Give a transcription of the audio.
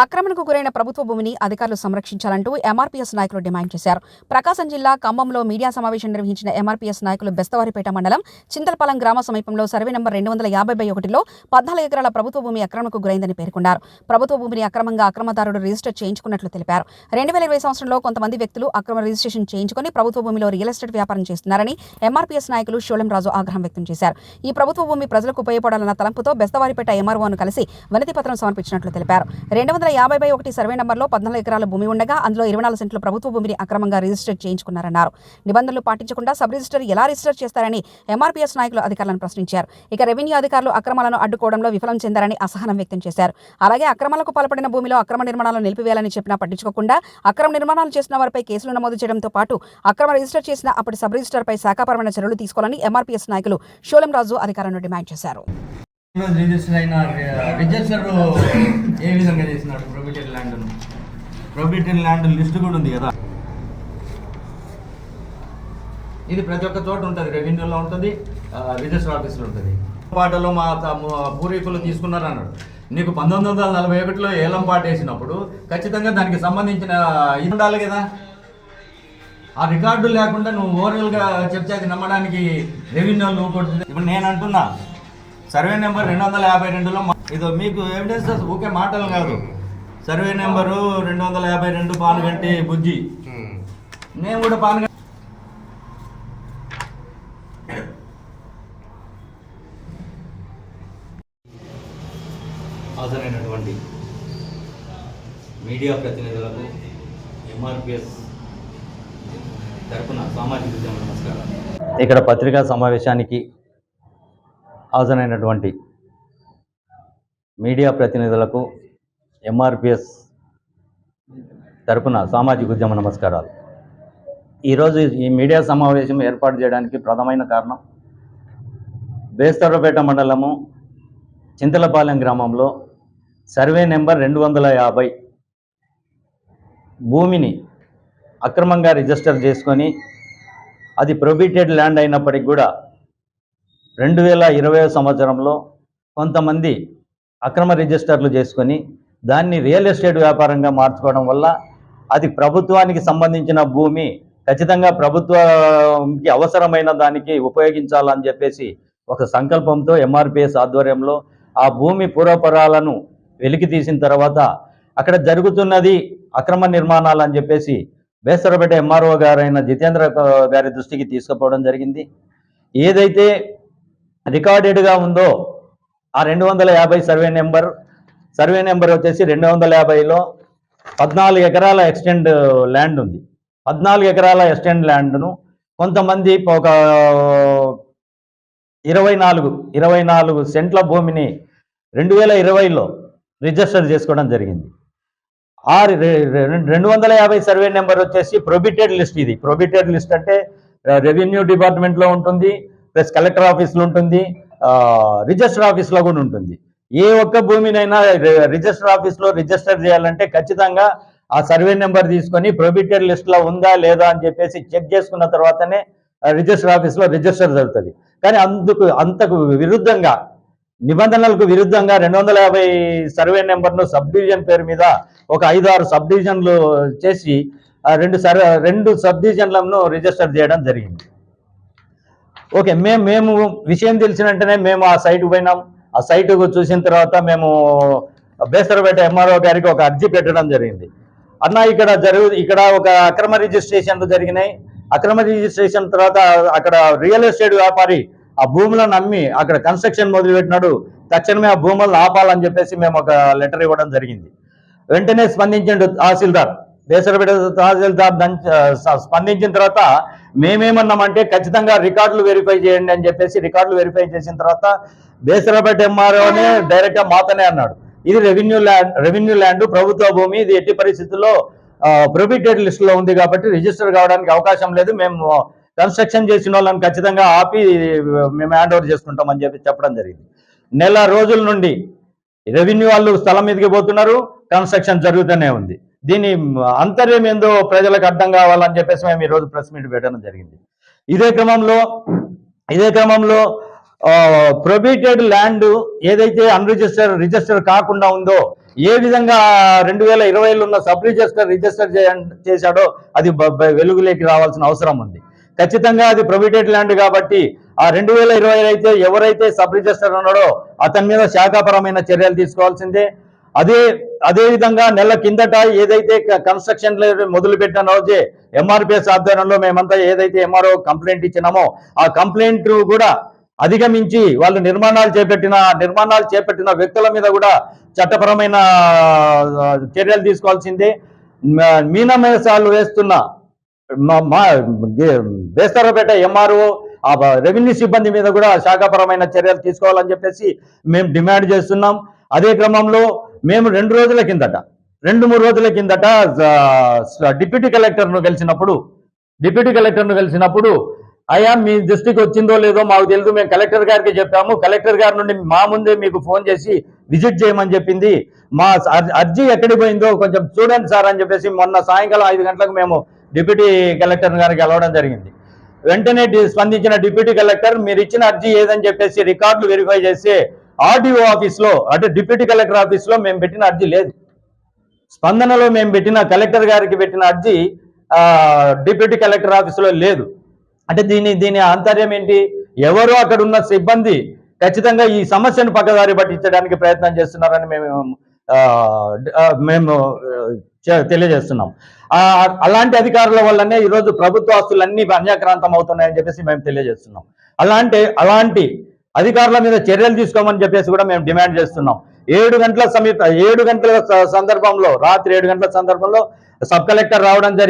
ఆక్రమణకు గురైన ప్రభుత్వ భూమిని అధికారులు సంరక్షించాలంటూ ఎంఆర్పీఎస్ నాయకులు డిమాండ్ చేశారు. ప్రకాశం జిల్లా ఖమ్మంలో మీడియా సమావేశం నిర్వహించిన ఎంఆర్పీఎస్ నాయకులు బెస్తవారిపేట మండలం చింతలపాలెం గ్రామ సమీపంలో సర్వే నంబర్ రెండు వందల యాభై బై ఒకటిలో పద్నాలుగు ఎకరాల ప్రభుత్వ భూమి ఆక్రమణకు గురైందని పేర్కొన్నారు. ప్రభుత్వ భూమిని అక్రమంగా అక్రమదారుడు రిజిస్టర్ చేయించుకున్నట్లు తెలిపారు. రెండు వేల ఇరవై సంవత్సరంలో కొంతమంది వ్యక్తులు అక్రమ రిజిస్ట్రేషన్ చేయించుకుని ప్రభుత్వ భూమిలో రియల్ ఎస్టేట్ వ్యాపారం చేస్తున్నారని ఎంఆర్పీఎస్ నాయకులు షోలెం రాజు ఆగ్రహం వ్యక్తం చేశారు. ఈ ప్రభుత్వ భూమి ప్రజలకు ఉపయోగపడాలన్న తలంపుతో బెస్తవారిపేట ఎంఆర్ఓను కలిసి వినతి పత్రం సమర్పించినట్లు తెలిపారు. రెండు వందల యాభై బై ఒకటి సర్వే నంబర్లో పద్నాలుగు ఎకరాల భూమి ఉండగా అందులో ఇరవై నాలుగు సెంట్లు ప్రభుత్వ భూమిని అక్రమంగా రిజిస్టర్ చేయించుకున్నారన్నారు. నిబంధనలు పాటించకుండా సబ్ రిజిస్టర్ ఎలా రిజిస్టర్ చేస్తారని ఎంఆర్పీఎస్ నాయకులు అధికారులను ప్రశ్నించారు. ఇక రెవెన్యూ అధికారులు అక్రమాలను అడ్డుకోవడంలో విఫలం చెందారని అసహనం వ్యక్తం చేశారు. అలాగే అక్రమాలకు పాల్పడిన భూమిలో అక్రమ నిర్మాణాలు నిలిపివేయాలని చెప్పినా పట్టించుకోకుండా అక్రమ నిర్మాణాలు చేసిన వారిపై కేసులు నమోదు చేయడంతో పాటు అక్రమ రిజిస్టర్ చేసిన అప్పటి సబ్ రిజిస్టర్పై శాఖాపరమైన చర్యలు తీసుకోవాలని ఎంఆర్పీఎస్ నాయకులు షోలం రాజు అధికారులను డిమాండ్ చేశారు. రిజిస్టర్ అయిన రిజిస్టర్ ఏ విధంగా చేసినాడు ల్యాండ్ ల్యాండ్ లిస్ట్ కూడా ఉంది కదా. ఇది ప్రతి ఒక్క చోట ఉంటుంది రెవెన్యూలో ఉంటుంది రిజిస్టర్ ఆఫీస్లో ఉంటుంది. పాటలో మా పూర్వీకులు తీసుకున్నారు అన్నాడు నీకు పంతొమ్మిది వందల నలభై ఒకటిలో ఏలం పాట వేసినప్పుడు ఖచ్చితంగా దానికి సంబంధించిన ఇది ఉండాలి కదా. ఆ రికార్డు లేకుండా నువ్వు ఓరల్గా చెప్తే అది నమ్మడానికి రెవెన్యూ నువ్వు కొడుతుంది ఇప్పుడు నేను అంటున్నా సర్వే నెంబర్ రెండు వందల యాభై రెండులో మా- ఇదో మీకు ఎవిడెన్స్ ఊకే మాటలు కాదు. సర్వే నెంబరు రెండు వందల యాభై రెండు పానుగంటి బుజ్జి నేను కూడా పానుగంటి హాజరైనటువంటి మీడియా ప్రతినిధులకు ఎంఆర్పిఎస్ తరపున సామాజిక ఉద్యమ నమస్కారం ఇక్కడ పత్రికా సమావేశానికి హాజరైనటువంటి మీడియా ప్రతినిధులకు ఎంఆర్పిఎస్ తరపున సామాజిక ఉద్యమ నమస్కారాలు. ఈరోజు ఈ మీడియా సమావేశం ఏర్పాటు చేయడానికి ప్రధానమైన కారణం బేస్తరపేట మండలము చింతలపాలెం గ్రామంలో సర్వే నెంబర్ రెండు వందల యాభై భూమిని అక్రమంగా రిజిస్టర్ చేసుకొని అది ప్రొబిటెడ్ ల్యాండ్ అయినప్పటికి కూడా రెండు వేల ఇరవై సంవత్సరంలో కొంతమంది అక్రమ రిజిస్టర్లు చేసుకొని దాన్ని రియల్ ఎస్టేట్ వ్యాపారంగా మార్చుకోవడం వల్ల అది ప్రభుత్వానికి సంబంధించిన భూమి ఖచ్చితంగా ప్రభుత్వంకి అవసరమైన దానికి ఉపయోగించాలని చెప్పేసి ఒక సంకల్పంతో ఎంఆర్పిఎస్ ఆధ్వర్యంలో ఆ భూమి పూర్వపరాలను వెలికి తీసిన తర్వాత అక్కడ జరుగుతున్నది అక్రమ నిర్మాణాలు అని చెప్పేసి బేసరపేట ఎంఆర్ఓ గారైన జితేంద్ర గారి దృష్టికి తీసుకుపోవడం జరిగింది. ఏదైతే రికార్డెడ్గా ఉందో ఆ రెండు వందల యాభై సర్వే నెంబర్ సర్వే నెంబర్ వచ్చేసి రెండు వందల యాభైలో పద్నాలుగు ఎకరాల ఎక్స్టెండ్ ల్యాండ్ ఉంది. పద్నాలుగు ఎకరాల ఎక్స్టెండ్ ల్యాండ్ను కొంతమంది ఒక ఇరవై నాలుగు ఇరవై నాలుగు సెంట్ల భూమిని రెండు వేల ఇరవైలో రిజిస్టర్ చేసుకోవడం జరిగింది. ఆ రెండు వందల యాభై సర్వే నెంబర్ వచ్చేసి ప్రొబిటెడ్ లిస్ట్ ఇది. ప్రొబిటెడ్ లిస్ట్ అంటే రెవెన్యూ డిపార్ట్మెంట్లో ఉంటుంది ప్లస్ కలెక్టర్ ఆఫీస్లో ఉంటుంది రిజిస్టర్ ఆఫీస్లో కూడా ఉంటుంది. ఏ ఒక్క భూమినైనా రిజిస్టర్ ఆఫీస్లో రిజిస్టర్ చేయాలంటే ఖచ్చితంగా ఆ సర్వే నెంబర్ తీసుకొని ప్రొబిటెడ్ లిస్ట్లో ఉందా లేదా అని చెప్పేసి చెక్ చేసుకున్న తర్వాతనే ఆ రిజిస్టర్ ఆఫీస్లో రిజిస్టర్ జరుగుతుంది. కానీ అందుకు అంతకు విరుద్ధంగా నిబంధనలకు విరుద్ధంగా రెండు వందల యాభై సర్వే నెంబర్ను సబ్ డివిజన్ పేరు మీద ఒక ఐదు ఆరు సబ్ డివిజన్లు చేసి ఆ రెండు సర్వే రెండు సబ్ డివిజన్లను రిజిస్టర్ చేయడం జరిగింది. ఓకే మేము మేము విషయం తెలిసిన వెంటనే మేము ఆ సైట్ పోయినాం. ఆ సైట్ చూసిన తర్వాత మేము బేసరపేట ఎంఆర్ఓ గారికి ఒక అర్జీ పెట్టడం జరిగింది. అన్న ఇక్కడ జరుగు ఇక్కడ ఒక అక్రమ రిజిస్ట్రేషన్లు జరిగినాయి. అక్రమ రిజిస్ట్రేషన్ తర్వాత అక్కడ రియల్ ఎస్టేట్ వ్యాపారి ఆ భూములను అమ్మి అక్కడ కన్స్ట్రక్షన్ మొదలుపెట్టినాడు. తక్షణమే ఆ భూములను ఆపాలని చెప్పేసి మేము ఒక లెటర్ ఇవ్వడం జరిగింది. వెంటనే స్పందించండు తహసీల్దార్. బేసరపేట తహసీల్దార్ దంచ- స్పందించిన తర్వాత మేమేమన్నామంటే ఖచ్చితంగా రికార్డులు వెరిఫై చేయండి అని చెప్పేసి రికార్డులు వెరిఫై చేసిన తర్వాత బేసరపేట ఎంఆర్ఓనే డైరెక్ట్గా మాతనే అన్నాడు. ఇది రెవెన్యూ ల్యాండ్ రెవెన్యూ ల్యాండ్ ప్రభుత్వ భూమి ఇది ఎట్టి పరిస్థితుల్లో ప్రొబిటెడ్ లిస్టులో ఉంది కాబట్టి రిజిస్టర్ కావడానికి అవకాశం లేదు. మేము కన్స్ట్రక్షన్ చేసిన వాళ్ళని ఖచ్చితంగా ఆపి మేము హ్యాండ్ ఓవర్ చేసుకుంటామని చెప్పి చెప్పడం జరిగింది. నెల రోజుల నుండి రెవెన్యూ వాళ్ళు స్థలం మీదకి పోతున్నారు కన్స్ట్రక్షన్ జరుగుతూనే ఉంది. దీని అంతర్యం ఏందో ప్రజలకు అర్థం కావాలని చెప్పేసి మేము ఈరోజు ప్రెస్ మీట్ పెట్టడం జరిగింది. ఇదే క్రమంలో ఇదే క్రమంలో ప్రొబిటెడ్ ల్యాండ్ ఏదైతే అన్రిజిస్టర్ రిజిస్టర్ కాకుండా ఉందో ఏ విధంగా రెండు వేల ఇరవైలో ఉన్న సబ్ రిజిస్టర్ రిజిస్టర్ చేశాడో అది వెలుగులోకి రావాల్సిన అవసరం ఉంది. ఖచ్చితంగా అది ప్రొబిటెడ్ ల్యాండ్ కాబట్టి ఆ రెండు వేల ఇరవై అయితే ఎవరైతే సబ్ రిజిస్టర్ ఉన్నాడో అతని మీద శాఖాపరమైన చర్యలు తీసుకోవాల్సిందే. అదే అదే విధంగా నెల కిందట ఏదైతే కన్స్ట్రక్షన్ మొదలు పెట్టిన రోజే ఎంఆర్పిఎస్ ఆధ్వర్యంలో మేమంతా ఏదైతే ఎంఆర్ఓ కంప్లైంట్ ఇచ్చినామో ఆ కంప్లైంట్ కూడా అధిగమించి వాళ్ళు నిర్మాణాలు చేపట్టిన నిర్మాణాలు చేపట్టిన వ్యక్తుల మీద కూడా చట్టపరమైన చర్యలు తీసుకోవాల్సిందే. మీనమేసాలు వేస్తున్న మా- బేస్తారపేట ఎంఆర్ఓ ఆ రెవెన్యూ సిబ్బంది మీద కూడా శాఖాపరమైన చర్యలు తీసుకోవాలని చెప్పేసి మేము డిమాండ్ చేస్తున్నాం. అదే క్రమంలో మేము రెండు రోజుల కిందట రెండు మూడు రోజుల కిందట డిప్యూటీ కలెక్టర్ను కలిసినప్పుడు డిప్యూటీ కలెక్టర్ను కలిసినప్పుడు అయ్యా మీ దృష్టికి వచ్చిందో లేదో మాకు తెలుసు మేము కలెక్టర్ గారికి చెప్పాము. కలెక్టర్ గారి నుండి మా ముందే మీకు ఫోన్ చేసి విజిట్ చేయమని చెప్పింది. మా అర్జీ ఎక్కడికి పోయిందో కొంచెం చూడండి సార్ అని చెప్పేసి మొన్న సాయంకాలం ఐదు గంటలకు మేము డిప్యూటీ కలెక్టర్ గారికి కలవడం జరిగింది. వెంటనే స్పందించిన డిప్యూటీ కలెక్టర్ మీరు ఇచ్చిన అర్జీ ఏదని చెప్పేసి రికార్డులు వెరిఫై చేస్తే ఆర్డీఓ ఆఫీస్లో అంటే డిప్యూటీ కలెక్టర్ ఆఫీస్లో మేము పెట్టిన అర్జీ లేదు. స్పందనలో మేము పెట్టిన కలెక్టర్ గారికి పెట్టిన అర్జీ డిప్యూటీ కలెక్టర్ ఆఫీసులో లేదు. అంటే దీని దీని ఆంతర్యం ఏంటి? ఎవరు అక్కడ ఉన్న సిబ్బంది ఖచ్చితంగా ఈ సమస్యను పక్కదారి పట్టించడానికి ప్రయత్నం చేస్తున్నారని మేము మేము తెలియజేస్తున్నాం. అలాంటి అధికారుల వల్లనే ఈరోజు ప్రభుత్వ ఆస్తులన్నీ అన్యాక్రాంతం అవుతున్నాయని చెప్పేసి మేము తెలియజేస్తున్నాం. అలాంటి అలాంటి అధికారుల మీద చర్యలు తీసుకోమని చెప్పేసి కూడా మేము డిమాండ్ చేస్తున్నాం. ఏడు గంటల సమీప ఏడు గంటల సందర్భంలో రాత్రి ఏడు గంటల సందర్భంలో సబ్ కలెక్టర్ రావడం జరిగింది